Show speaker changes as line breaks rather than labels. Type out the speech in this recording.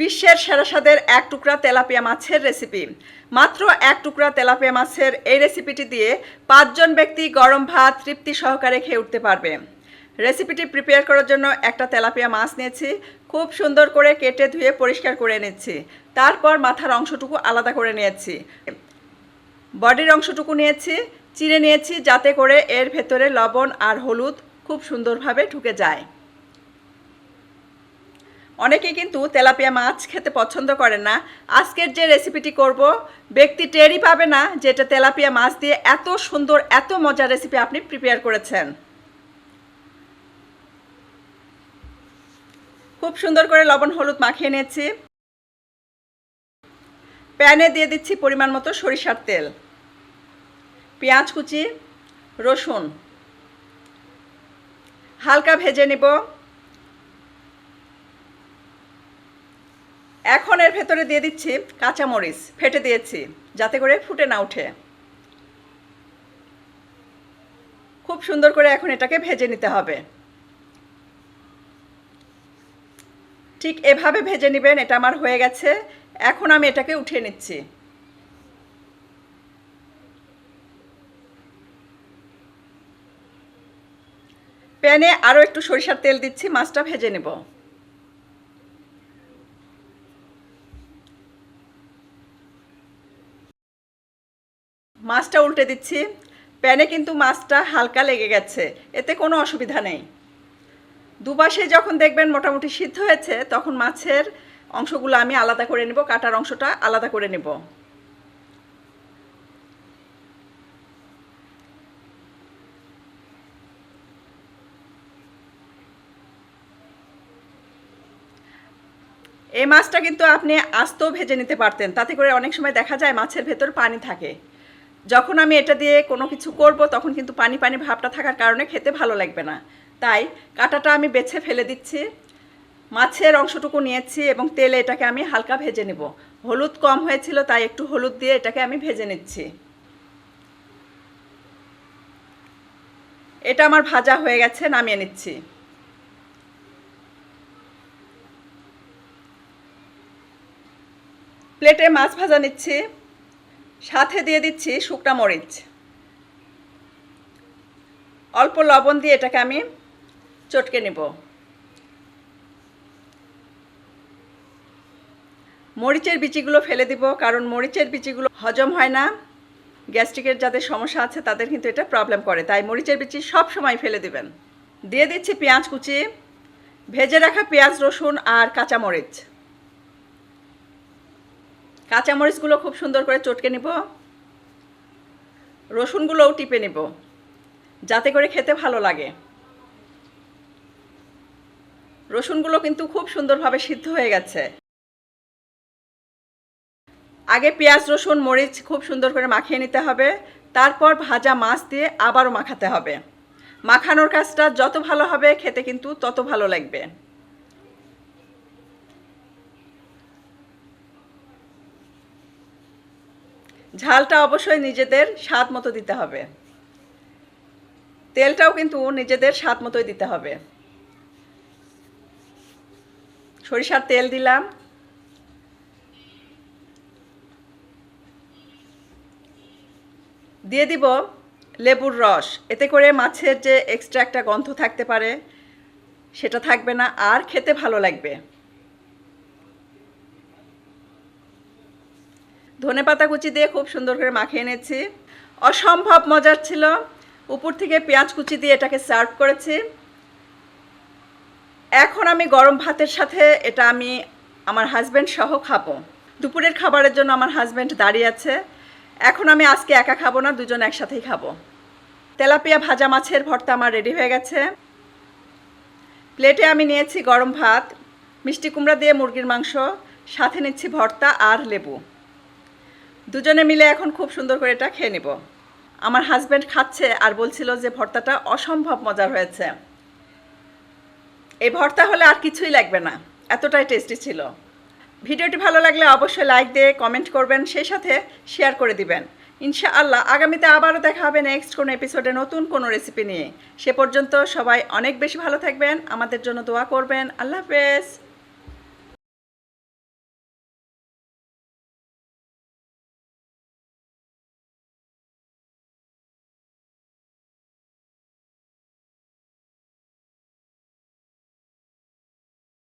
বিশ্বের সেরা স্বাদের এক টুকরা তেলাপিয়া মাছের রেসিপি মাত্র এক টুকরা তেলাপিয়া মাছের এই রেসিপিটি দিয়ে পাঁচজন ব্যক্তি গরম ভাত তৃপ্তি সহকারে খেয়ে উঠতে পারবে। রেসিপিটি প্রিপেয়ার করার জন্য একটা তেলাপিয়া মাছ নিয়েছি, খুব সুন্দর করে কেটে ধুয়ে পরিষ্কার করে নিচ্ছি। তারপর মাথার অংশটুকু আলাদা করে নিয়েছি। বডির অংশটুকু নিয়েছি চিড়ে নিয়েছি যাতে করে এর ভেতরে লবণ আর হলুদ খুব সুন্দরভাবে ঢুকে যায়। অনেকেই কিন্তু তেলাপিয়া মাছ খেতে পছন্দ করে না। আজকের যে রেসিপিটি করব, ব্যক্তি টেরই পাবে না যেটা তেলাপিয়া মাছ দিয়ে এত সুন্দর, এত মজার রেসিপি আপনি প্রিপেয়ার করেছেন। খুব সুন্দর করে লবণ, হলুদ মাখিয়ে নিয়েছি। প্যানে দিয়ে দিচ্ছি পরিমাণ মতো সরিষার তেল। পেঁয়াজ কুচি, রসুন। হালকা ভেজে নেব। এখন এর ভেতরে দিয়ে দিচ্ছি কাঁচামরিচ, ফেটে দিয়েছি, যাতে করে ফুটে না ওঠে খুব সুন্দর করে এখন এটাকে ভেজে নিতে হবে। ঠিক এভাবে ভেজে নেবেন, এটা আমার হয়ে গেছে। এখন আমি এটাকে উঠিয়ে নিচ্ছি। প্যানে আরও একটু সরিষার তেল দিচ্ছি, মাছটা ভেজে নেব। মাছটা উল্টে দিচ্ছি। প্যানে কিন্তু মাছটা হালকা লেগে গেছে, এতে কোনো অসুবিধা নেই। দুপাশে যখন দেখবেন মোটামুটি সিদ্ধ হয়েছে, তখন মাছের অংশগুলো আমি আলাদা করে নেব, কাটার অংশটা আলাদা করে নেব। এই মাছটা কিন্তু আপনি আস্তেও ভেজে নিতে পারতেন, তাতে করে অনেক সময় দেখা যায় মাছের ভেতর পানি থাকে। যখন আমি এটা দিয়ে কোনো কিছু করব, তখন কিন্তু পানি পানি ভাবটা থাকার কারণে খেতে ভালো লাগবে না। তাই কাঁটাটা আমি বেছে ফেলে দিচ্ছি, মাছের অংশটুকু নিয়েছি এবং তেলে এটাকে আমি হালকা ভেজে নেব। হলুদ কম হয়েছিল, তাই একটু হলুদ দিয়ে এটাকে আমি ভেজে নিচ্ছি। এটা আমার ভাজা হয়ে গেছে, নামিয়ে নিচ্ছি। প্লেটে মাছ ভাজা নিচ্ছি। সাথে দিয়ে দিচ্ছি শুকনা মরিচ। অল্প লবণ দিয়ে এটাকে আমি চটকে নেব। মরিচের বিচিগুলো ফেলে দিব, কারণ মরিচের বিচিগুলো হজম হয় না। গ্যাস্ট্রিকের যাদের সমস্যা আছে, তাদের কিন্তু এটা প্রবলেম করে। তাই মরিচের বিচি সব সময় ফেলে দিবেন। দিয়ে দিচ্ছি পেঁয়াজ কুচি, ভেজে রাখা পেঁয়াজ রসুন আর কাঁচামরিচ কাঁচামরিচগুলো খুব সুন্দর করে চটকে নিব। রসুনগুলোও টিপে নেব, যাতে করে খেতে ভালো লাগে। রসুনগুলো কিন্তু খুব সুন্দরভাবে সিদ্ধ হয়ে গেছে। আগে পেঁয়াজ, রসুন, মরিচ খুব সুন্দর করে মাখিয়ে নিতে হবে। তারপর ভাজা মাছ দিয়ে আবারও মাখাতে হবে। মাখানোর কাজটা যত ভালো হবে, খেতে কিন্তু তত ভালো লাগবে। ঝালটা অবশ্যই নিজেদের স্বাদ মতো দিতে হবে। তেলটাও কিন্তু নিজেদের স্বাদ মতোই দিতে হবে। সরিষার তেল দিলাম। দিয়ে দিব লেবুর রস। এতে করে মাছের যে এক্সট্রা একটা গন্ধ থাকতে পারে, সেটা থাকবে না। আর খেতে ভালো লাগবে। ধনে পাতা কুচি দিয়ে খুব সুন্দর করে মাখিয়ে এনেছি অসম্ভব মজার ছিল। উপর থেকে পেঁয়াজ কুচি দিয়ে এটাকে সার্ভ করেছি। এখন আমি গরম ভাতের সাথে এটা আমি আমার হাজব্যান্ড সহ খাব। দুপুরের খাবারের জন্য আমার হাজব্যান্ড দাঁড়িয়ে আছে। এখন আমি আজকে একা খাব না, দুজন একসাথেই খাব। তেলাপিয়া ভাজা মাছের ভর্তা আমার রেডি হয়ে গেছে। প্লেটে আমি নিয়েছি গরম ভাত, মিষ্টি কুমড়া দিয়ে মুরগির মাংস, সাথে নিচ্ছি ভর্তা আর লেবু। দুজনে মিলে এখন খুব সুন্দর করে এটা খেয়ে নিব। আমার হাজব্যান্ড খাচ্ছে আর বলছিল যে ভর্তাটা অসম্ভব মজার হয়েছে। এই ভর্তা হলে আর কিছুই লাগবে না, এতটাই টেস্টি ছিল। ভিডিওটি ভালো লাগলে অবশ্যই লাইক দিয়ে কমেন্ট করবেন, সেই সাথে শেয়ার করে দিবেন। ইনশাআল্লাহ আগামীতে আবারও দেখা হবে নেক্সট কোনো এপিসোডে নতুন কোনো রেসিপি নিয়ে। সে পর্যন্ত সবাই অনেক বেশি ভালো থাকবেন, আমাদের জন্য দোয়া করবেন। আল্লাহ হাফেজ।